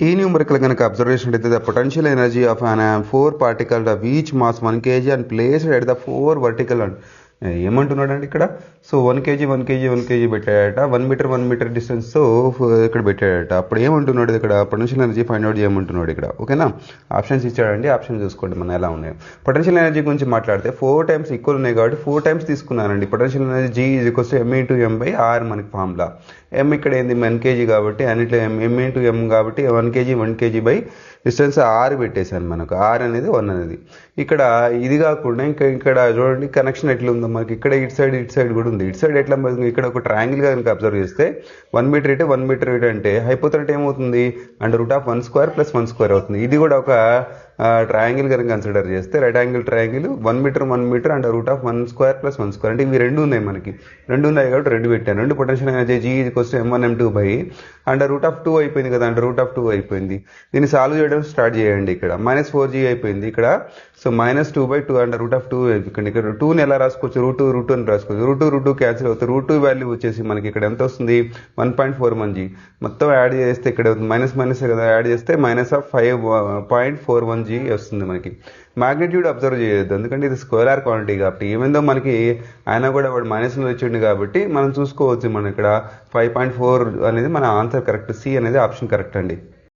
ఈ న్యూమరికల్ కనుక అబ్జర్వేషన్ అయితే the potential energy of an four particle the which mass one kg and placed at the four vertical and ఏమంటున్నాడు ఏమంటున్నాడండి ఇక్కడ? So one KG one KG one KG పెట్టాడట. One metre one metre డిస్టెన్స్తో ఇక్కడ పెట్టాడట. అప్పుడు ఏమంటున్నాడు ఇక్కడ? Potential energy find out చేయమంటున్నాడు ఇక్కడ. ఓకేనా? ఆప్షన్స్ ఇచ్చాడండి. ఆప్షన్ చూసుకోండి మన ఎలా ఉన్నాయి. పొటెన్షియల్ ఎనర్జీ గురించి మాట్లాడితే ఫోర్ టైమ్స్ ఈక్వల్ ఉన్నాయి కాబట్టి ఫోర్ టైమ్స్ తీసుకున్నానండి. Potential energy G is equals M into M by R మనకి ఫార్ములా ఎం ఇక్కడ ఏంది? వన్ కేజీ కాబట్టి అన్నిట్లో ఎం ఎం ఇంటూ ఎం కాబట్టి one KG one KG by distance R పెట్టేశాను మనకు. ఆర్ అనేది వన్ అనేది. ఇక్కడ ఇది కాకుండా ఇంకా ఇక్కడ చూడండి కనెక్షన్ ఎట్లుందో మనకి ఇక్కడ ఇటు సైడ్ ఇటు సైడ్ కూడా ఉంది. ఇటు సైడ్ ఎట్లా ఇక్కడ ఒక ట్రయాంగిల్గా కనుక అబ్జర్వ్ చేస్తే వన్ మీటర్ ఇటు వన్ మీటర్ ఇటు అంటే హైపోతనట్ ఏమవుతుంది? And root of one square plus one square అవుతుంది. ఇది కూడా ఒక ట్రయాంగిల్ కనుక కన్సిడర్ చేస్తే right angle triangle one metre one metre and root of one square plus one square అంటే ఇవి రెండు ఉన్నాయి మనకి. రెండు ఉన్నాయి కాబట్టి రెండు పెట్టాను. రెండు పొటెన్షియల్ ఎనర్జీ జీ కోసం M one M two by and root of two అయిపోయింది కదా. అండ్ రూట్ ఆఫ్ టూ అయిపోయింది. దీన్ని సాల్వ్ చేయడం స్టార్ట్ చేయండి ఇక్కడ. మైనస్ ఫోర్ జీ అయిపోయింది ఇక్కడ. So minus two by two and root of two ఇక్కడ ఇక్కడ టూని ఎలా రాసుకోవచ్చు? రూట్ టూ రూట్ టూ అని రాసుకోవచ్చు. Root two root two cancel అవుతుంది. రూట్ టూ వాల్యూ వచ్చేసి మనకి ఇక్కడ ఎంత వస్తుంది? One point four one G మొత్తం యాడ్ చేస్తే ఇక్కడ మైనస్ మైనస్ కదా? యాడ్ చేస్తే minus of five point four one G వస్తుంది మనకి. మ్యాగ్నిట్యూడ్ అబ్జర్వ్ చేయొద్దు. ఎందుకంటే ఇది స్క్వేలార్ క్వాంటిటీ కాబట్టి ఏమైందో మనకి ఆయన కూడా వాడు మైనస్లో వచ్చిండు కాబట్టి మనం చూసుకోవచ్చు. మనం ఇక్కడ ఫైవ్ పాయింట్ ఫోర్ అనేది మన ఆన్సర్ కరెక్ట్ సి అనేది ఆప్షన్ కరెక్ట్ అండి.